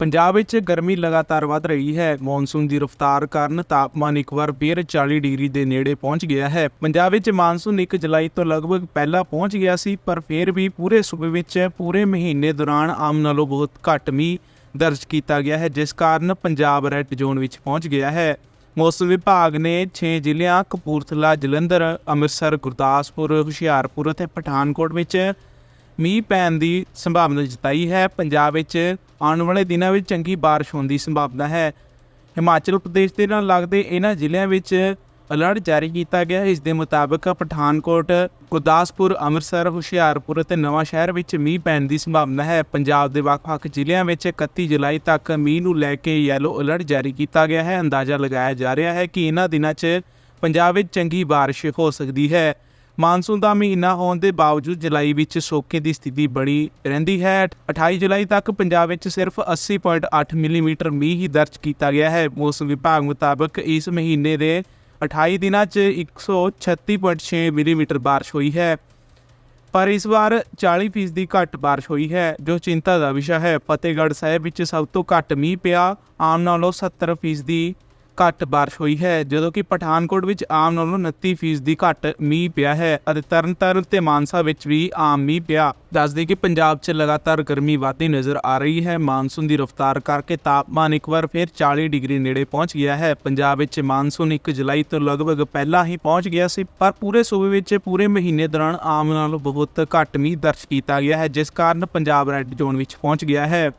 ਪੰਜਾਬ ਵਿੱਚ ਗਰਮੀ ਲਗਾਤਾਰ ਵਧ ਰਹੀ ਹੈ। ਮੌਨਸੂਨ ਦੀ ਰਫ਼ਤਾਰ ਕਾਰਨ ਤਾਪਮਾਨ ਇੱਕ ਵਾਰ ਫੇਰ 40 ਡਿਗਰੀ ਦੇ ਨੇੜੇ ਪਹੁੰਚ ਗਿਆ ਹੈ। ਪੰਜਾਬ ਵਿੱਚ ਮਾਨਸੂਨ 1 ਜੁਲਾਈ ਤੋਂ ਲਗਭਗ ਪਹਿਲਾਂ ਪਹੁੰਚ ਗਿਆ ਸੀ, ਪਰ ਫੇਰ ਵੀ ਪੂਰੇ ਸੂਬੇ ਵਿੱਚ ਪੂਰੇ ਮਹੀਨੇ ਦੌਰਾਨ ਆਮ ਨਾਲੋਂ ਬਹੁਤ ਘੱਟ ਮੀਂਹ ਦਰਜ ਕੀਤਾ ਗਿਆ ਹੈ, ਜਿਸ ਕਾਰਨ ਪੰਜਾਬ ਰੈੱਡ ਜ਼ੋਨ ਵਿੱਚ ਪਹੁੰਚ ਗਿਆ ਹੈ। ਮੌਸਮ ਵਿਭਾਗ ਨੇ 6 ਜ਼ਿਲ੍ਹਿਆਂ, ਕਪੂਰਥਲਾ, ਜਲੰਧਰ, ਅੰਮ੍ਰਿਤਸਰ, ਗੁਰਦਾਸਪੁਰ, ਹੁਸ਼ਿਆਰਪੁਰ ਅਤੇ ਪਠਾਨਕੋਟ ਵਿੱਚ ਮੀਂਹ ਪੈਣ ਦੀ ਸੰਭਾਵਨਾ ਜਤਾਈ ਹੈ। ਪੰਜਾਬ ਵਿੱਚ ਆਉਣ ਵਾਲੇ ਦਿਨਾਂ ਵਿੱਚ ਚੰਗੀ ਬਾਰਿਸ਼ ਹੋਣ ਦੀ ਸੰਭਾਵਨਾ ਹੈ। ਹਿਮਾਚਲ ਪ੍ਰਦੇਸ਼ ਦੇ ਨਾਲ ਲੱਗਦੇ ਇਹਨਾਂ ਜ਼ਿਲ੍ਹਿਆਂ ਵਿੱਚ ਅਲਰਟ ਜਾਰੀ ਕੀਤਾ ਗਿਆ ਇਸ ਦੇ ਮੁਤਾਬਕ ਪਠਾਨਕੋਟ, ਗੁਰਦਾਸਪੁਰ, ਅੰਮ੍ਰਿਤਸਰ, ਹੁਸ਼ਿਆਰਪੁਰ ਅਤੇ ਨਵਾਂ ਸ਼ਹਿਰ ਵਿੱਚ ਮੀਂਹ ਪੈਣ ਦੀ ਸੰਭਾਵਨਾ ਹੈ। ਪੰਜਾਬ ਦੇ ਵੱਖ-ਵੱਖ ਜ਼ਿਲ੍ਹਿਆਂ ਵਿੱਚ 31 ਜੁਲਾਈ ਤੱਕ ਮੀਂਹ ਨੂੰ ਲੈ ਕੇ ਯੈਲੋ ਅਲਰਟ ਜਾਰੀ ਕੀਤਾ ਗਿਆ ਹੈ। ਅੰਦਾਜ਼ਾ ਲਗਾਇਆ ਜਾ ਰਿਹਾ ਹੈ ਕਿ ਇਹਨਾਂ ਦਿਨਾਂ 'ਚ ਪੰਜਾਬ ਵਿੱਚ ਚੰਗੀ ਬਾਰਿਸ਼ ਹੋ ਸਕਦੀ ਹੈ। ਮਾਨਸੂਨ ਦਾ ਮਹੀਨਾ ਹੋਣ ਦੇ ਬਾਵਜੂਦ ਜੁਲਾਈ ਵਿੱਚ ਸੋਕੇ ਦੀ ਸਥਿਤੀ ਬਣੀ ਰਹਿੰਦੀ ਹੈ। 28 ਜੁਲਾਈ ਤੱਕ ਪੰਜਾਬ ਵਿੱਚ ਸਿਰਫ 80.8 ਮਿਲੀਮੀਟਰ ਮੀਂਹ ਹੀ ਦਰਜ ਕੀਤਾ ਗਿਆ ਹੈ। ਮੌਸਮ ਵਿਭਾਗ ਮੁਤਾਬਕ ਇਸ ਮਹੀਨੇ ਦੇ 28 ਦਿਨਾਂ 'ਚ 136.6 ਮਿਲੀਮੀਟਰ ਬਾਰਿਸ਼ ਹੋਈ ਹੈ। ਪਰ ਇਸ ਵਾਰ 40% ਦੀ ਘੱਟ ਬਾਰਿਸ਼ ਹੋਈ ਹੈ, ਜੋ ਚਿੰਤਾ ਦਾ ਵਿਸ਼ਾ ਹੈ। ਫਤਿਹਗੜ੍ਹ ਸਾਹਿਬ ਵਿੱਚ ਸਭ ਤੋਂ ਘੱਟ ਮੀਂਹ ਪਿਆ। ਆਮ ਨਾਲੋਂ 70% ਦੀ ਘੱਟ ਬਾਰਿਸ਼ ਹੋਈ ਹੈ, ਜਦੋਂ ਕਿ ਪਠਾਨਕੋਟ ਵਿੱਚ ਆਮ ਨਾਲੋਂ 29% ਦੀ ਘੱਟ ਮੀਂਹ ਪਿਆ ਹੈ ਅਤੇ ਤਰਨਤਾਰਨ ਤੇ ਮਾਨਸਾ ਵਿੱਚ ਵੀ ਆਮ ਮੀਂਹ ਪਿਆ। ਦੱਸਦੇ ਕਿ ਪੰਜਾਬ 'ਚ ਲਗਾਤਾਰ ਗਰਮੀ ਵਧਦੀ ਨਜ਼ਰ ਆ ਰਹੀ ਹੈ। ਮਾਨਸੂਨ ਦੀ ਰਫ਼ਤਾਰ ਕਰਕੇ ਤਾਪਮਾਨ ਇੱਕ ਵਾਰ ਫਿਰ 40 ਡਿਗਰੀ ਨੇੜੇ ਪਹੁੰਚ ਗਿਆ ਹੈ। ਪੰਜਾਬ ਵਿੱਚ ਮਾਨਸੂਨ 1 ਜੁਲਾਈ ਤੋਂ ਲਗਭਗ ਪਹਿਲਾਂ ਹੀ ਪਹੁੰਚ ਗਿਆ ਸੀ, ਪਰ ਪੂਰੇ ਸੂਬੇ ਵਿੱਚ ਪੂਰੇ ਮਹੀਨੇ ਦੌਰਾਨ ਆਮ ਨਾਲੋਂ ਬਹੁਤ ਘੱਟ ਮੀਂਹ ਦਰਜ ਕੀਤਾ ਗਿਆ ਹੈ, ਜਿਸ ਕਾਰਨ ਪੰਜਾਬ ਰੈੱਡ ਜ਼ੋਨ ਵਿੱਚ ਪਹੁੰਚ ਗਿਆ ਹੈ।